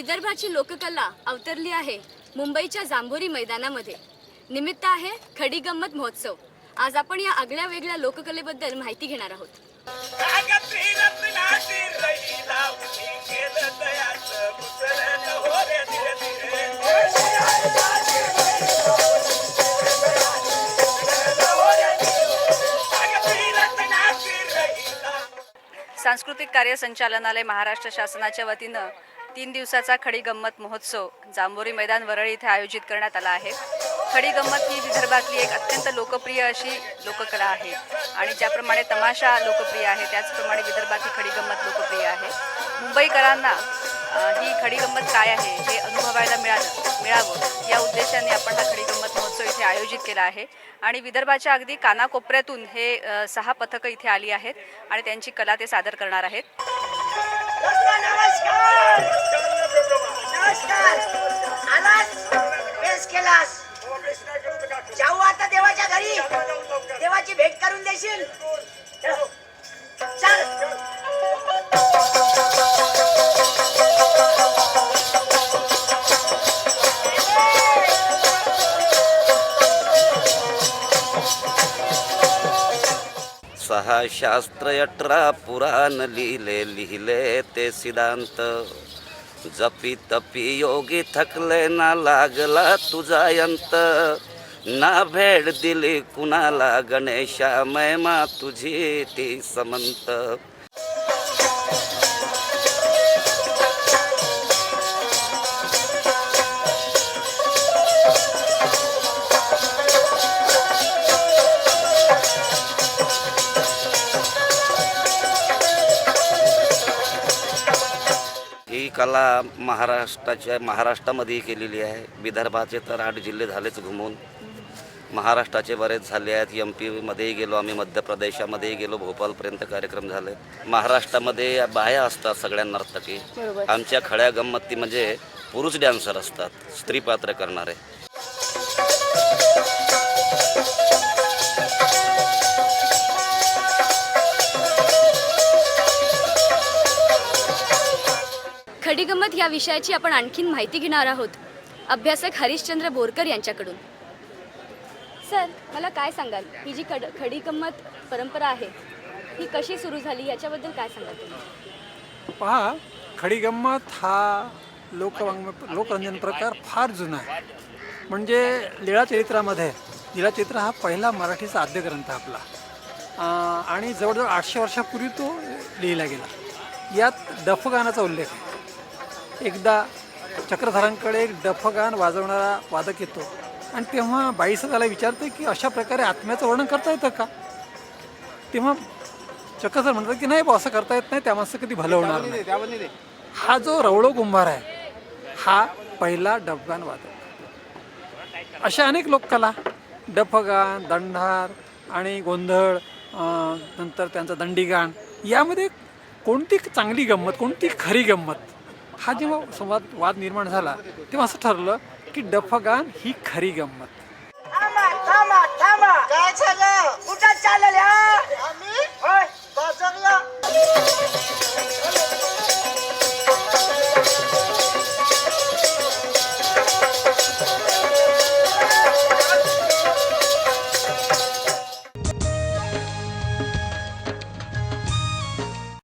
विदर्भाची लोककला अवतरली आहे मुंबईच्या जांभोरी मैदानामध्ये. निमित्त आहे खडी गंमत महोत्सव. आज आपण या आगळ्या वेगळ्या लोककलेबद्दल माहिती घेणार आहोत. सांस्कृतिक कार्य संचालनालय महाराष्ट्र शासनाच्या वतीनं तीन दिवसाचा खडी गंमत महोत्सव जांभोरी मैदान वरळी इथे आयोजित करण्यात आला आहे. खडी गंमत ही विदर्भातली एक अत्यंत लोकप्रिय अशी लोककला आहे. आणि ज्याप्रमाणे तमाशा लोकप्रिय आहे त्याचप्रमाणे विदर्भातली खडी गंमत लोकप्रिय आहे. मुंबईकरांना ही खडी गंमत काय आहे हे अनुभवायला मिळालं मिळावं या उद्देशाने आपण हा खडी गंमत महोत्सव इथे आयोजित केला आहे. आणि विदर्भाच्या अगदी कानाकोपऱ्यातून हे सहा पथकं इथे आली आहेत आणि त्यांची कला ते सादर करणार आहेत. जाऊ आता देवाच्या घरी. देवाची भेट करून देशील? चल. सहा शास्त्र अठरा पुराण लिहिले लिहिले ते सिद्धांत. जपी तपी योगी थकले ना लागला तुझा यंत. ना भेट दिली कुणाला? गणेशा महिमा तुझी ती समंत. ही कला महाराष्ट्राच्या महाराष्ट्रामध्ये केलेली आहे. विदर्भाचे तर आठ जिल्हे झालेच घुमून. महाराष्ट्राचे बरेच झाले आहेत. एम पीमध्येही गेलो आम्ही मध्य प्रदेशामध्येही गेलो. भोपाळपर्यंत कार्यक्रम झाले. महाराष्ट्रामध्ये बाया असतात सगळ्या नर्तकी आमच्या खड्या गंमती म्हणजे पुरुष डॅन्सर असतात. स्त्री पात्र करणारे. खडीगंमत या विषयाची आपण आणखीन माहिती घेणार आहोत. अभ्यासक हरिश्चंद्र बोरकर यांच्याकडून. सर मला काय सांगाल? ही जी खड खडी गंमत परंपरा आहे ही कशी सुरू झाली? याच्याबद्दल काय सांगाल तुम्ही? पहा खडीगंमत हा लोकवाङ्म लोकरंजन प्रकार फार जुना आहे. म्हणजे लीळाचरित्रामध्ये लीळाचरित्र हा पहिला मराठीचा आद्य ग्रंथ आपला. आणि जवळजवळ आठशे वर्षापूर्वी तो लिहिला गेला. यात डफगानाचा उल्लेख आहे. एकदा चक्रधरांकडे एक डफगान वाजवणारा वादक येतो. आणि तेव्हा बाईचं त्याला विचारते की अशा प्रकारे आत्म्याचं वर्णन करता येतं का? तेव्हा चक्रधर म्हणतात की नाही बा असं करता येत नाही. त्या माणसं कधी भलं होणार नाही. हा जो रवळो कुंभार आहे हा पहिला डफगान वादक. अशा अनेक लोककला डफगान दंडार आणि गोंधळ नंतर त्यांचं दंडीगाण यामध्ये कोणती चांगली गंमत कोणती खरी गंमत? हा जेव्हा संवाद वाद निर्माण झाला तेव्हा असं ठरलं की डफगान ही खरी गंमत.